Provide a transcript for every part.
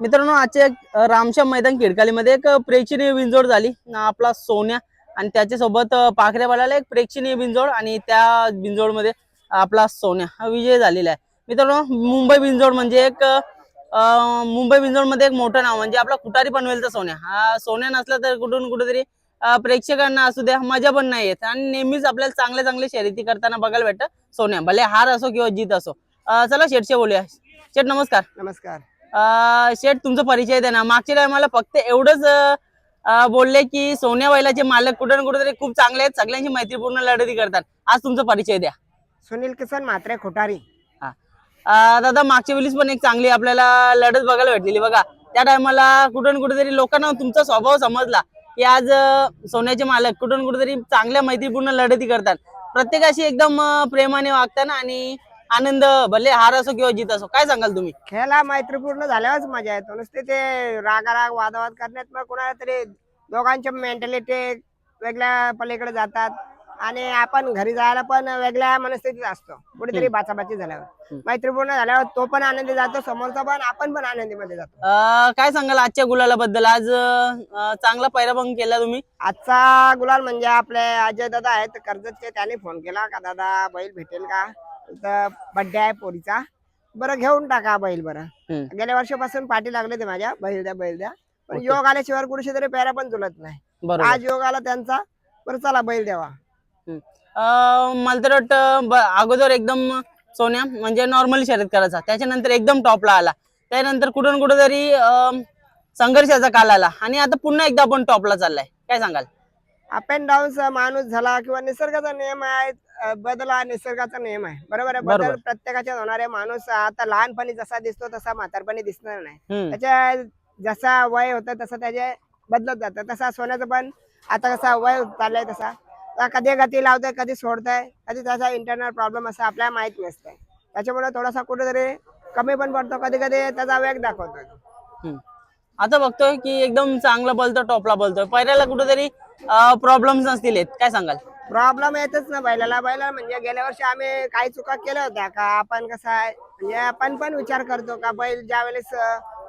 मित्रांनो आजच्या एक रामश्याम मैदान किडकालीमध्ये एक प्रेक्षणीय विंजोड झाली. आपला सोन्या आणि त्याच्यासोबत पाखऱ्या पाखरे एक प्रेक्षणीय बिंजोड आणि त्या बिंजोडमध्ये आपला सोन्या. हा विजय झालेला आहे. मित्रांनो मुंबई बिंजोड म्हणजे एक मुंबई बिंजोडमध्ये एक मोठं नाव म्हणजे आपला कुटारी पनवेलचा सोन्या. हा सोन्या नसला तर कुठून कुठेतरी प्रेक्षकांना असू द्या मजा पण नाही येत. आणि नेहमीच आपल्याला चांगले चांगले शर्यती करताना बघायला भेटतं सोन्या. भले हार असो किंवा जीत असो. चला शेटशे बोलूया. शेठ नमस्कार. नमस्कार. शेठ तुमचा परिचय द्या ना. मागच्या टायमाला फक्त एवढंच बोलले की सोन्या बैलाचे मालक कुठे ना कुठेतरी खूप चांगले आहेत. सगळ्यांची मैत्रीपूर्ण लढती करतात. आज तुमचा परिचय द्या. सुनील किसन म्हात्रे खोटारी. हा. दादा मागच्या वेळीच पण एक चांगली आपल्याला लढत बघायला भेटलेली. बघा त्या टायमाला कुठे ना कुठेतरी लोकांना तुमचा स्वभाव समजला की आज सोन्याचे मालक कुठे ना कुठेतरी चांगल्या मैत्रीपूर्ण लढती करतात. प्रत्येकाशी एकदम प्रेमाने वागतात आणि आनंद भले हार असो किंवा जीत असो काय सांगाल तुम्ही? खेळाला मैत्रीपूर्ण झाल्यावरच मजा येतो. नुसते ते रागाराग वादावाद करण्यात मग कोणाला तरी दोघांच्या मेंटॅलिटी वेगळ्या पलीकडे जातात. आणि आपण घरी जायला पण वेगळ्या मनस्थितीत असतो. कुठेतरी बाचाबाची झाल्यावर. मैत्रीपूर्ण झाल्यावर तो पण आनंदी जातो समोरचा पण आपण पण आनंदीमध्ये जातो. अं, काय सांगाल आजच्या गुलाला बद्दल आज अं, चांगला पैराभंग केला तुम्ही. आजचा गुलाल म्हणजे आपले अजय दादा आहेत कर्जतचे. त्याने फोन केला का दादा बैल भेटेल का? तर बड्डे आहे पोरीचा. बरं घेऊन टाका बैल बरं. हम्म. गेल्या वर्षापासून पाठी लागले ते माझ्या बैल द्या बैल द्या पण योग आल्याशिवाय कुठे तरी पेरा पण जुलत नाही. बरोबर. आज योग आला त्यांचा बरं चला बैल द्यावा अं, मला तर वाटतं ब- अगोदर एकदम सोन्या म्हणजे नॉर्मली शर्यत करायचा. त्याच्यानंतर एकदम टॉपला आला. त्यानंतर कुठून कुठं तरी अं, संघर्षाचा काल आला. आणि आता पुन्हा एकदा आपण टॉपला चाललाय. काय सांगाल? अप अँड डाऊन माणूस झाला किंवा निसर्गाचा नियम आहे बदल हा निसर्गाचा नियम आहे. बरोबर आहे? बदल बरोबर. प्रत्येकाच्या होणारे माणूस आता लहानपणी जसा दिसतो तसा म्हातारपणी दिसणार नाही. हम्म, त्याच्या जसा वय होतं तसं त्याचे बदलत जातं. तसा सोन्याचं पण आता कसा वय चाललंय तसा. आता कधी गती लावतोय कधी सोडतोय कधी त्याचा इंटरनल प्रॉब्लेम असं आपल्याला माहीत नसतंय. त्याच्यामुळे थोडासा कुठेतरी कमी पण पडतो कधी कधी त्याचा वेग दाखवतोय हम्म. आता बघतोय की एकदम चांगला बोलतो टॉपला बोलतोय. पहिल्याला कुठेतरी प्रॉब्लेम्स नसतील काय सांगाल? प्रॉब्लेम येतच ना बैलाला. बैला म्हणजे गेल्या वर्षी आम्ही काही चुका केल्या होत्या का? आपण कसं आहे? म्हणजे आपण पण विचार करतो का बैल ज्या वेळेस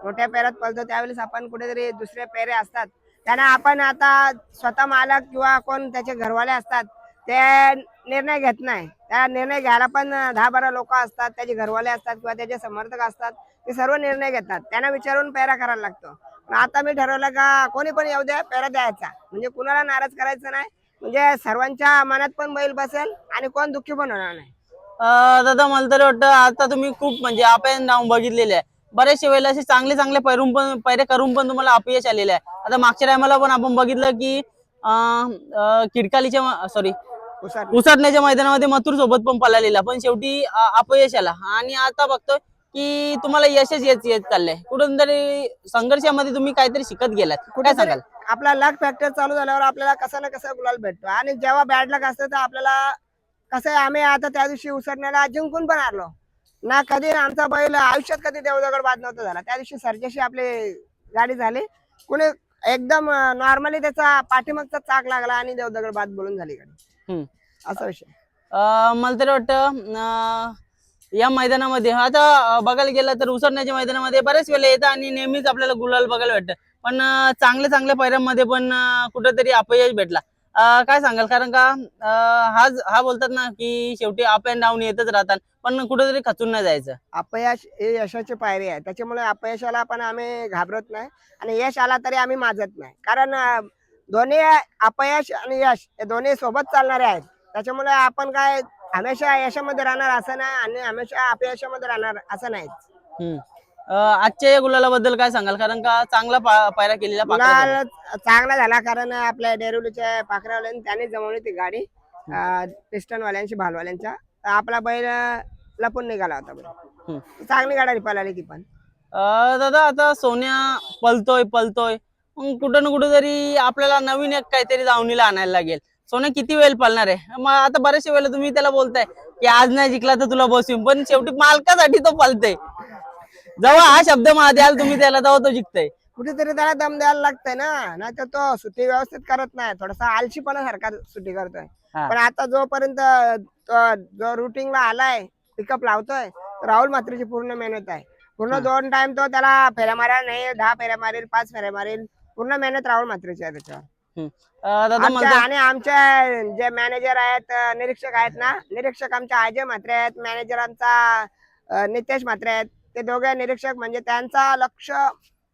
मोठ्या पेऱ्यात पळतो त्यावेळेस आपण कुठेतरी दुसरे पेरे असतात. त्यांना आपण आता स्वतः मालक किंवा कोण त्याचे घरवाले असतात ते निर्णय घेत नाही. त्या निर्णय घ्यायला पण दहा बारा लोक असतात त्याचे घरवाले असतात किंवा त्याचे समर्थक असतात ते सर्व निर्णय घेतात. त्यांना विचारून पेरा करायला लागतो. आता मी ठरवलं का कोणी पण येऊ द्या पेरा द्यायचा. म्हणजे कुणाला नाराज करायचं नाही. म्हणजे सर्वांच्या मनात पण बैल बसेल आणि कोण दुःखी पण होणार नाही. अं, दादा मला तरी वाटतं आता तुम्ही खूप म्हणजे आपण नाव बघितलेले आहे. बरेचशे वेळेला असे चांगले चांगले पैरून पण पैरे करून पण तुम्हाला अपयश आलेले आहे. आता मागच्या टायमाला पण आपण बघितलं की अं, अं, किडकालीच्या सॉरी उसाट उसाटण्याच्या मैदानामध्ये मथुर सोबत पण पळालेला. पण शेवटी अ, अपयश आला. आणि आता बघतोय की तुम्हाला यशच येत येत चाललंय. कुठून तरी संघर्षामध्ये तुम्ही काहीतरी शिकत गेलात. काय कुठेतरी सांगाल? आपला लक फॅक्टर चालू झाल्यावर आपल्याला कसं ना कसं गुलाल भेटतो. आणि जेव्हा बॅड लक असतं तर आपल्याला कसं आहे आम्ही आता त्या दिवशी उसरण्याला जिंकून पण आलो ना कधी आमचा बैल आयुष्यात कधी देवदगड बाद नव्हता झाला. त्या दिवशी सरजेशी आपली गाडी झाली. कुणी एकदम नॉर्मली त्याचा पाठीमागचा चाक लागला आणि देवदगड बाद बोलून झाली गाडी. असा विषय. मला तरी वाटतं या मैदानामध्ये आता बघायला गेलं तर उसरण्याच्या मैदानामध्ये बरेच वेळेला येतं आणि नेहमीच आपल्याला गुलाल बघायला भेटतं. पण चांगल्या चांगल्या पैऱ्यांमध्ये पण कुठेतरी अपयश भेटला. काय सांगाल? कारण का हा हा बोलतात ना की शेवटी अप अँड डाऊन येतच राहतात पण कुठेतरी खचून नाही जायचं. अपयश हे यशाची पायरी आहे त्याच्यामुळे अपयशाला पण आम्ही घाबरत नाही आणि यश आला तरी आम्ही माजत नाही. कारण दोन्ही अपयश आणि यश हे दोन्ही सोबत चालणारे आहेत. त्याच्यामुळे आपण काय हमेशा यशामध्ये राहणार असं नाही आणि हमेशा अपयशामध्ये राहणार असं नाही आजच्या या गुलालाबद्दल काय सांगाल? कारण का चांगला पा- पायरा केलेला पाखरा गुलाल चांगला झाला कारण आपल्या डेरिवलीच्या पाखऱ्यावाल्यांनी त्यांनी जमवली ती गाडी पिस्टनवाल्यांची भालवाल्यांच्या. तर आपला बैल अं, लपून निघाला होता बैल. चांगली गाडी पळाली ती पण. अ, दादा आता सोन्या पलतोय पलतोय. मग कुठं ना कुठं तरी आपल्याला नवीन एक काहीतरी दावणीला आणायला लागेल. सोन्या किती वेळ पळणार आहे? मग आता बरेचशे वेळेला तुम्ही त्याला बोलताय की आज नाही जिंकला तर तुला बसवीन पण शेवटी मालकासाठी तो पलतय. जेव्हा हा शब्द मा द्याल तुम्ही त्याला तेव्हा तो जिंकतय. कुठेतरी त्याला दम द्यायला लागतंय ना. नाही तर तो सुट्टी व्यवस्थित करत नाही. थोडासा आलशीपणा सारखा सुट्टी करतोय. हा. पण आता जोपर्यंत तो जो रुटीनला आलाय पिकअप लावतोय राहुल मात्रेची पूर्ण मेहनत आहे. पूर्ण. दोन टाइम तो त्याला फेऱ्या मारायला नाही दहा फेऱ्या मारेल पाच फेऱ्या मारेल. पूर्ण मेहनत राहुल मात्रेची आहे त्याच्यावर. अं, दादा आमच्या म्हणतो आणि आमचे जे मॅनेजर आहेत अं, निरीक्षक आहेत ना निरीक्षक आमच्या अजय म्हात्रे आहेत मॅनेजर आमचा अं, नितेश म्हात्रे आहेत. ते दोघे निरीक्षक म्हणजे त्यांचा लक्ष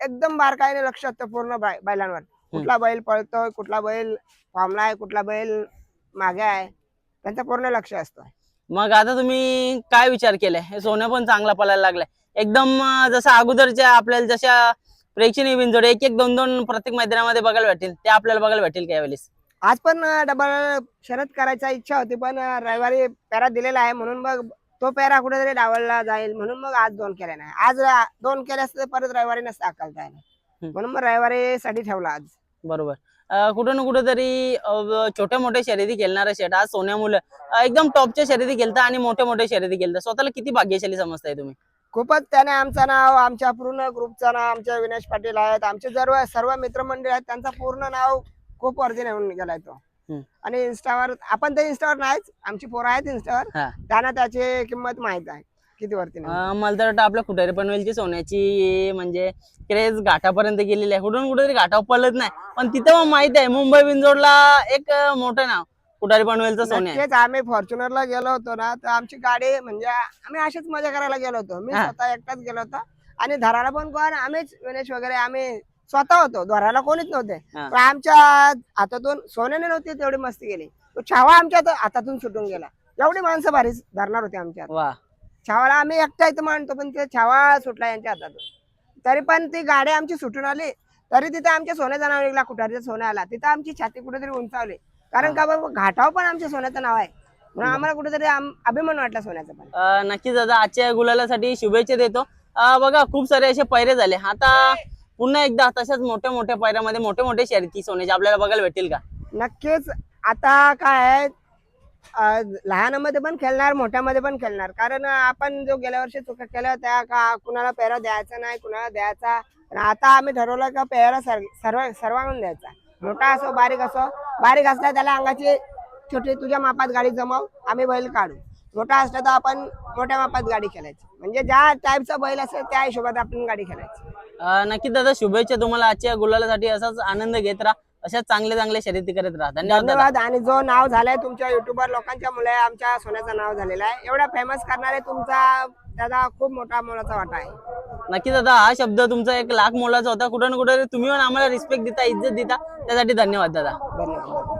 एकदम बारकाईने लक्ष असतं पूर्ण बैलांवर. कुठला बैल पळतोय कुठला बैल फॉर्मला आहे कुठला बैल मागे आहे त्यांचं पूर्ण लक्ष असतं. मग आता तुम्ही काय विचार केलाय? हे सोन्या पण चांगला पळायला लागलाय. एकदम जसं अगोदरच्या आपल्याला जशा प्रेक्षणीय बिनजोड एक एक दोन दोन प्रत्येक मैदानामध्ये बघायला भेटेल ते आपल्याला बघायला भेटेल का यावेळेस? आज पण डबल शरद करायचा इच्छा होती पण रविवारी पेरा दिलेला आहे म्हणून मग तो पेरा कुठेतरी डावलला जाईल म्हणून मग आज दोन केले नाही. आज दोन केले असते परत रविवारी नसतं अकलता येणार. हम्म. म्हणून मग रविवारी साठी ठेवला आज. बरोबर. अं, कुठं ना कुठं तरी छोट्या मोठ्या शर्यती खेळणारा शेट आज सोन्या मुलं अं, एकदम टॉपच्या शर्यती खेळता आणि मोठ्या मोठ्या शर्यती खेळता. स्वतःला किती भाग्यशाली समजताय तुम्ही? खूपच त्याने आमचं नाव आमच्या पूर्ण ग्रुपचं नाव आमचे विनेश पाटील आहेत आमचे सर्व सर्व मित्रमंडळी आहेत त्यांचं पूर्ण नाव खूप वरती नेऊन गेलाय तो. आणि इन्स्टावर आपण तर इन्स्टावर नाहीच. आमची पोरं आहेत इन्स्टावर. त्यांना त्याची किंमत माहीत आहे. किती वरती मला तर वाटतं आपल्या कुठारी पनवेलची सोन्याची म्हणजे क्रेज घाटापर्यंत गेलेली आहे. कुठून कुठेतरी घाटावर पळत नाही. पण तिथं मग माहीत आहे मुंबई बिंजोडला एक मोठं नाव. कुठारी पनवेलचं सोन्या. आम्ही फॉर्च्युनरला गेलो होतो ना तर आमची गाडी म्हणजे आम्ही अशीच मजा करायला गेलो होतो. मी. स्वतः एकटाच गेलो होतो. आणि धराला पण कोण? आम्हीच विनेश वगैरे आम्ही स्वतः होतो धराला कोणीच नव्हते. पण आमच्या हातातून सोन्याने नव्हती तेवढी मस्ती गेली तो छावा आमच्या हात- हातातून सुटून गेला. एवढी माणसं भारी धरणार होती आमच्या छावाला आम्ही एकटा इथं मानतो पण ते छावा सुटला यांच्या हातातून. तरी पण ती गाडी आमची सुटून आली. तरी तिथे आमच्या सोन्याचं नाव निघला कुठारीचा सोन्या आला. तिथं आमची छाती कुठेतरी उंचावली. कारण का बाबा घाटावर पण आमच्या सोन्याचं नाव आहे. म्हणून आम्हाला कुठेतरी अभिमान वाटला सोन्याचा पण. नक्कीच दादा आजच्या गुलालासाठी शुभेच्छा देतो. बघा खूप सारे असे पैरे झाले. आता पुन्हा एकदा तशाच मोठ्या मोठ्या पायऱ्यामध्ये मोठे मोठे शर्यती सोन्याचे. आपल्याला बघायला भेटेल का? नक्कीच. आता काय आहे अं, लहानामध्ये पण खेळणार मोठ्यामध्ये पण खेळणार. कारण आपण जो गेल्या वर्षी चुका केल्या होत्या का कुणाला पेहरा द्यायचा नाही कुणाला द्यायचा. आता आम्ही ठरवलं का पेहरा सर्व सर्व सर्वांना द्यायचा. मोठा असो बारीक असो. बारीक असला त्याला अंगाची छोटी तुझ्या मापात गाडी जमाव आम्ही बैल काढू. मोठा असला तर आपण मोठ्या मापात गाडी खेळायची. म्हणजे ज्या टाईपचा बैल असेल त्या हिशोबात आपण गाडी खेळायची. अं, नक्कीच दादा शुभेच्छा तुम्हाला. आजच्या गुलालासाठी असाच आनंद घेत राहा. अशाच चांगल्या चांगल्या शर्यती करत राहा. धन्यवाद दादा. धन्यवाद. आणि जो नाव झालाय तुमच्या युट्यूबर लोकांच्या मुळे आमच्या सोन्याचं नाव झालेलं आहे. एवढा फेमस करणारे तुमचा त्याचा खूप मोठा मोलाचा वाटा आहे. नक्कीच दादा हा शब्द तुमचा एक लाख मोलाचा होता. कुठं ना कुठं तुम्ही पण आम्हाला रिस्पेक्ट देता इज्जत देता. त्यासाठी धन्यवाद दादा. धन्यवाद.